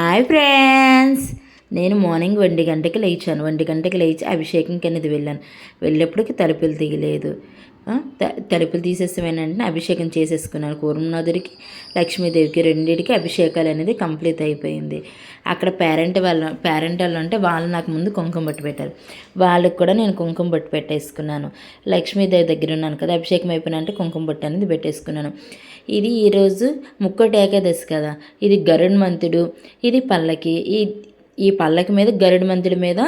Hi friends నేను morning ఒంటి గంటకి లేచాను. ఒంటి గంటకి లేచి అభిషేకంకి అనేది వెళ్ళాను. వెళ్ళేప్పటికి తలుపులు తీయలేదు. తలుపులు తీసేసిన వెంటనే అభిషేకం చేసేసుకున్నాను. కూరమనాథుడికి లక్ష్మీదేవికి రెండింటికి అభిషేకాలు అనేది కంప్లీట్ అయిపోయింది. అక్కడ పేరెంట్ వాళ్ళ పేరెంట్ వాళ్ళు అంటే వాళ్ళు నాకు ముందు కుంకుమ బొట్టు పెట్టారు. వాళ్ళకి కూడా నేను కుంకుమ బొట్టు పెట్టేసుకున్నాను. లక్ష్మీదేవి దగ్గర ఉన్నాను కదా అభిషేకం అయిపోయిన అంటే కుంకుమ బొట్టు అనేది పెట్టేసుకున్నాను. ఇది ఈరోజు ముక్కోటి ఏకాదశి కదా. ఇది గరుణ్మంతుడు ఇది పల్లకి ఈ ఈ పల్లకి మీద గరుడ మంతుడి మీద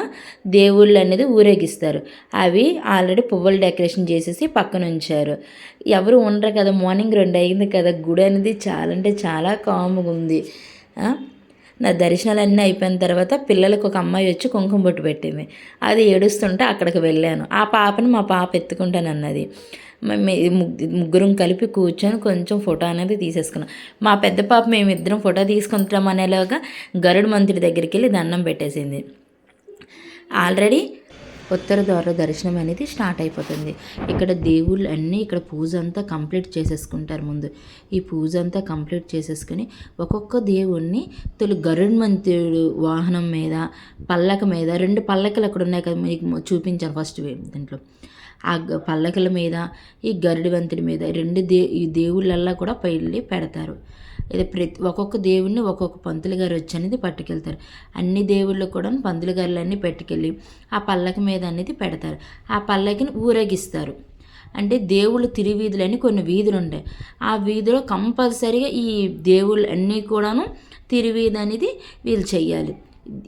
దేవుళ్ళు అనేది ఊరేగిస్తారు. అవి ఆల్రెడీ పువ్వులు డెకరేషన్ చేసేసి పక్కన ఉంచారు. ఎవరు ఉండరు కదా మార్నింగ్ రెండు అయింది కదా గుడి అనేది చాలా అంటే చాలా కాముగా ఉంది. నా దర్శనాలు అన్నీ అయిపోయిన తర్వాత పిల్లలకు ఒక అమ్మాయి వచ్చి కుంకుమ బొట్టు పెట్టింది. అది ఏడుస్తుంటే అక్కడికి వెళ్ళాను. ఆ పాపని మా పాప ఎత్తుకుంటానన్నది. అన్నది మే- ముగ్గురం కలిపి కూర్చొని కొంచెం ఫోటో అనేది తీసేసుకున్నాం. మా పెద్ద పాప మేమిద్దరం ఫోటో తీసుకుంటాం అనేలాగా గరుడు మంత్రి దగ్గరికి వెళ్ళి దండం పెట్టేసింది. ఆల్రెడీ ఉత్తర ద్వార దర్శనం అనేది స్టార్ట్ అయిపోతుంది. ఇక్కడ దేవుళ్ళు అన్నీ ఇక్కడ పూజ అంతా కంప్లీట్ చేసేసుకుంటారు ముందు. ఈ పూజ అంతా కంప్లీట్ చేసేసుకుని ఒక్కొక్క దేవుణ్ణి తొలి గరుడ్మంతుడు వాహనం మీద పల్లక మీద రెండు పల్లకలు అక్కడ ఉన్నాయి కదా మీకు చూపించాను ఫస్ట్ దీంట్లో. ఆ గ- పల్లకల మీద ఈ గరుడివంతుడి మీద రెండు దే ఈ దేవుళ్ళల్లా కూడా పెళ్ళి పెడతారు. ఇది ప్రతి ఒక్కొక్క దేవుడిని ఒక్కొక్క పంతులు గారు వచ్చి అనేది పట్టుకెళ్తారు. అన్ని దేవుళ్ళు కూడా పంతులు గారులన్నీ పెట్టుకెళ్ళి ఆ పల్లక మీద అనేది పెడతారు. ఆ పల్లకిని ఊరేగిస్తారు. అంటే దేవుళ్ళు తిరువీధులని కొన్ని వీధులు ఉంటాయి. ఆ వీధిలో కంపల్సరీగా ఈ దేవుళ్ళు అన్నీ కూడాను తిరువీధి అనేది వీళ్ళు చెయ్యాలి.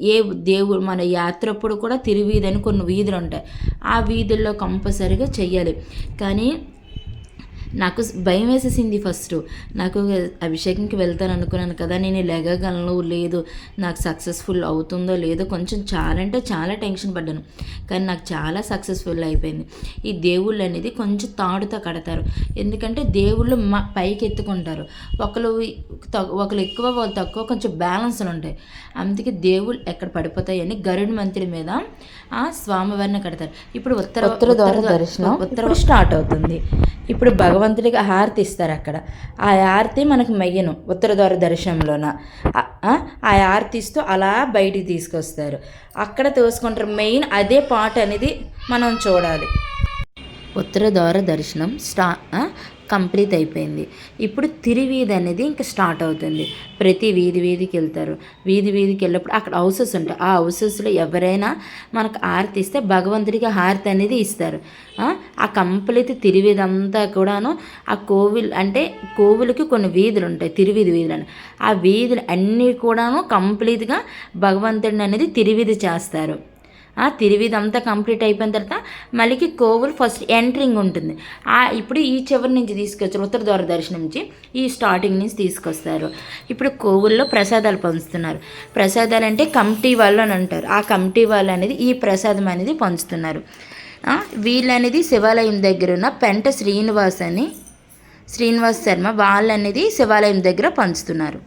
ఏ దేవుడు మన యాత్రప్పుడు కూడా తిరువీధి కొన్ని వీధులు ఉంటాయి ఆ వీధుల్లో కంపల్సరీగా చెయ్యాలి. కానీ నాకు భయం వేసేసింది ఫస్ట్ నాకు అభిషేకంకి వెళ్తాను అనుకున్నాను కదా నేను లెగగలను లేదు. నాకు సక్సెస్ఫుల్ అవుతుందో లేదో కొంచెం చాలా అంటే చాలా టెన్షన్ పడ్డాను. కానీ నాకు చాలా సక్సెస్ఫుల్ అయిపోయింది. ఈ దేవుళ్ళు అనేది కొంచెం తాడుతో కడతారు. ఎందుకంటే దేవుళ్ళు మా పైకి ఎత్తుకుంటారు. ఒకరు తగ్- ఒకరు ఎక్కువ వాళ్ళు తక్కువ కొంచెం బ్యాలెన్స్ ఉంటాయి. అందుకే దేవుళ్ళు ఎక్కడ పడిపోతాయని గరుడ్ మంత్రి మీద ఆ స్వామివారిని కడతారు. ఇప్పుడు ఉత్తర ఉత్తర ద్వార దర్శనం ఉత్తర స్టార్ట్ అవుతుంది. ఇప్పుడు భగవంతుడికి హారతి ఇస్తారు అక్కడ. ఆ హారతి మనకు మెయ్యను ఉత్తర ద్వార దర్శనంలోన. ఆ- హారతి ఇస్తూ అలా బయటికి తీసుకొస్తారు. అక్కడ తోసుకుంటారు. మెయిన్ అదే పాట అనేది మనం చూడాలి. ఉత్తర ద్వార దర్శనం స్టా కంప్లీట్ అయిపోయింది. ఇప్పుడు తిరివీధి అనేది ఇంకా స్టార్ట్ అవుతుంది. ప్రతి వీధి వీధికి వెళ్తారు. వీధి వీధికి వెళ్ళినప్పుడు అక్కడ హౌసెస్ ఉంటాయి. ఆ హౌసెస్లో ఎవరైనా మనకు హారతి ఇస్తే భగవంతుడికి హారతి అనేది ఇస్తారు. ఆ, కంప్లీట్ తిరివీధి అంతా కూడాను ఆ కోవిల్ అంటే కోవిలకి కొన్ని వీధులు ఉంటాయి. తిరువీధి వీధులు అని. ఆ వీధులు అన్నీ కూడాను కంప్లీట్గా భగవంతుడిని అనేది తిరివిధి చేస్తారు. ఆ తిరివిది అంతా కంప్లీట్ అయిపోయిన తర్వాత మళ్ళీ కోవులు ఫస్ట్ ఎంట్రింగ్ ఉంటుంది. ఆ ఇప్పుడు ఈ చివరి నుంచి తీసుకొచ్చారు ఉత్తర ద్వార దర్శనం నుంచి ఈ స్టార్టింగ్ నుంచి తీసుకొస్తారు. ఇప్పుడు కోవుల్లో ప్రసాదాలు పంచుతున్నారు. ప్రసాదాలు అంటే కమిటీ వాళ్ళు అని అంటారు. ఆ కమిటీ వాళ్ళు అనేది ఈ ప్రసాదం అనేది పంచుతున్నారు. వీళ్ళనేది శివాలయం దగ్గర ఉన్న పెంట శ్రీనివాస్ అని శ్రీనివాస్ శర్మ వాళ్ళనేది శివాలయం దగ్గర పంచుతున్నారు.